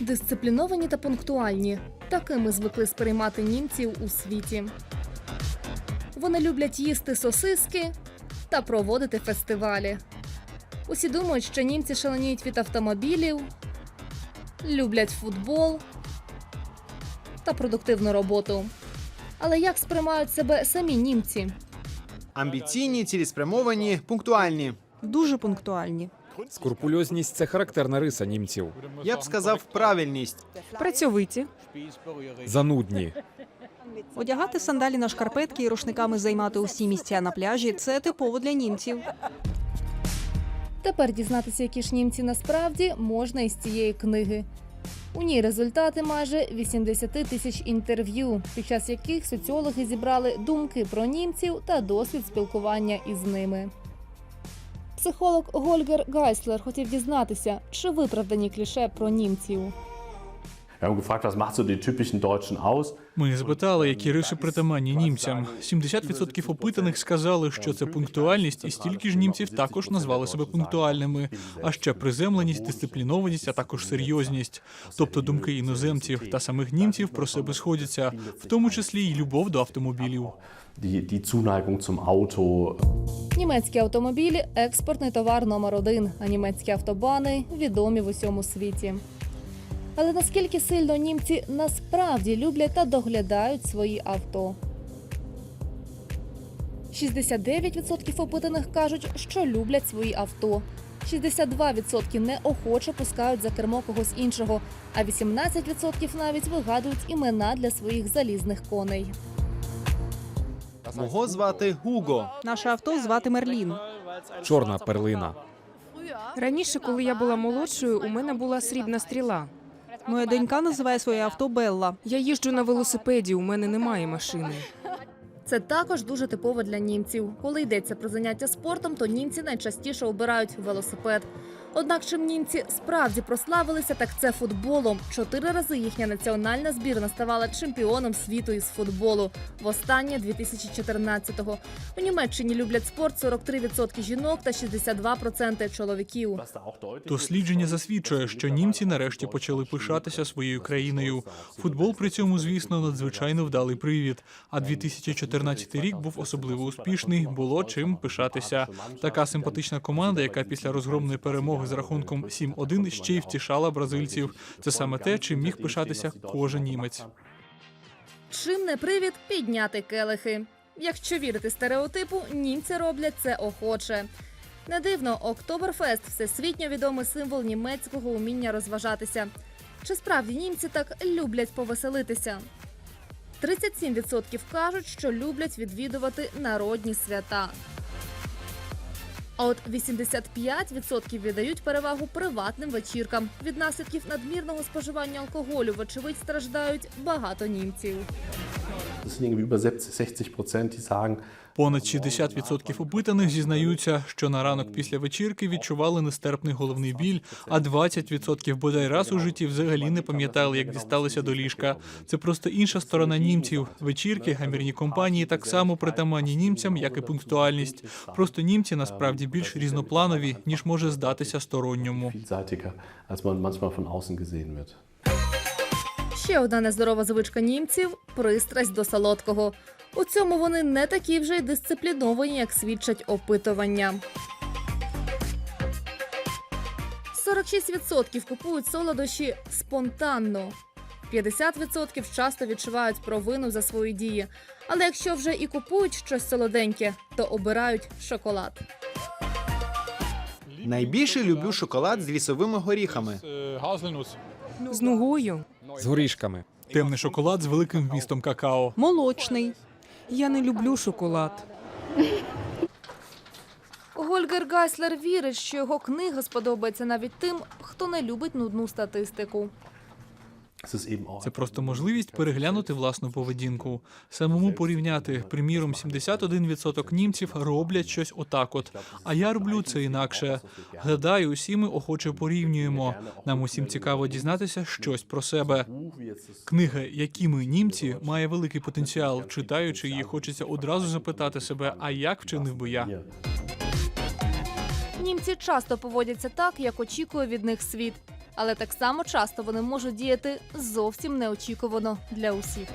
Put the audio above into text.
Дисципліновані та пунктуальні. Такими звикли сприймати німців у світі. Вони люблять їсти сосиски та проводити фестивалі. Усі думають, що німці шаленіють від автомобілів, люблять футбол та продуктивну роботу. Але як сприймають себе самі німці? Амбіційні, цілеспрямовані, пунктуальні. Дуже пунктуальні. Скрупульозність це характерна риса німців. Я б сказав, правильність. Працьовиті. Занудні. Одягати сандалі на шкарпетки і рушниками займати усі місця на пляжі це типово для німців. Тепер дізнатися, які ж німці насправді можна із цієї книги. У ній результати майже 80 тисяч інтерв'ю, під час яких соціологи зібрали думки про німців та досвід спілкування із ними. Психолог Гольгер Гайслер хотів дізнатися, чи виправдані кліше про німців. Ми запитали, які риси притаманні німцям. 70% опитаних сказали, що це пунктуальність, і стільки ж німців також назвали себе пунктуальними. А ще приземленість, дисциплінованість, а також серйозність. Тобто думки іноземців та самих німців про себе сходяться, в тому числі й любов до автомобілів. Die Zuneigung zum Auto, Німецькі автомобілі експортний товар номер один, а німецькі автобани відомі в усьому світі. Але наскільки сильно німці насправді люблять та доглядають свої авто? 69% опитаних кажуть, що люблять свої авто. 62% неохоче пускають за кермо когось іншого, а 18% навіть вигадують імена для своїх залізних коней. Мого звати Гуго. Наше авто звати Мерлін. Чорна перлина. Раніше, коли я була молодшою, у мене була срібна стріла. Моя донька називає своє авто Белла. Я їжджу на велосипеді, у мене немає машини. Це також дуже типово для німців. Коли йдеться про заняття спортом, то німці найчастіше обирають велосипед. Однак, чим німці справді прославилися, так це футболом. Чотири рази їхня національна збірна ставала чемпіоном світу із футболу. Востаннє 2014-го. У Німеччині люблять спорт 43% жінок та 62% чоловіків. Дослідження засвідчує, що німці нарешті почали пишатися своєю країною. Футбол при цьому, звісно, надзвичайно вдалий привід. А 2014 рік був особливо успішний. Було чим пишатися. Така симпатична команда, яка після розгромної перемоги з рахунком 7-1 ще й втішала бразильців. Це саме те, чим міг пишатися кожен німець. Чим не привід підняти келихи. Якщо вірити стереотипу, німці роблять це охоче. Не дивно, Октоберфест всесвітньо відомий символ німецького уміння розважатися. Чи справді німці так люблять повеселитися? 37% кажуть, що люблять відвідувати народні свята. А от 85% віддають перевагу приватним вечіркам. Від наслідків надмірного споживання алкоголю, вочевидь, страждають багато німців. Das sind irgendwie über 70, 60 Prozent, die sagen, Понад 60% опитаних зізнаються, що на ранок після вечірки відчували нестерпний головний біль, а 20% бодай раз у житті взагалі не пам'ятали, як дісталися до ліжка. Це просто інша сторона німців. Вечірки, гамірні компанії так само притаманні німцям, як і пунктуальність. Просто німці насправді більш різнопланові, ніж може здатися сторонньому. Ще одна нездорова звичка німців пристрасть до солодкого. У цьому вони не такі вже й дисципліновані, як свідчать опитування. 46% купують солодощі спонтанно. 50% часто відчувають провину за свої дії. Але якщо вже і купують щось солоденьке, то обирають шоколад. Найбільше люблю шоколад з лісовими горіхами. З нугою. З горішками. Темний шоколад з великим вмістом какао. Молочний. Я не люблю шоколад. Гольгер Гайслер вірить, що його книга сподобається навіть тим, хто не любить нудну статистику. Це просто можливість переглянути власну поведінку, самому порівняти. Приміром, 71% німців роблять щось отак. От а я роблю це інакше. Гадаю, усі ми охоче порівнюємо. Нам усім цікаво дізнатися щось про себе. Книга Які ми німці має великий потенціал. Читаючи її, хочеться одразу запитати себе, а як вчинив би я? Німці часто поводяться так, як очікує від них світ. Але так само часто вони можуть діяти зовсім неочікувано для усіх.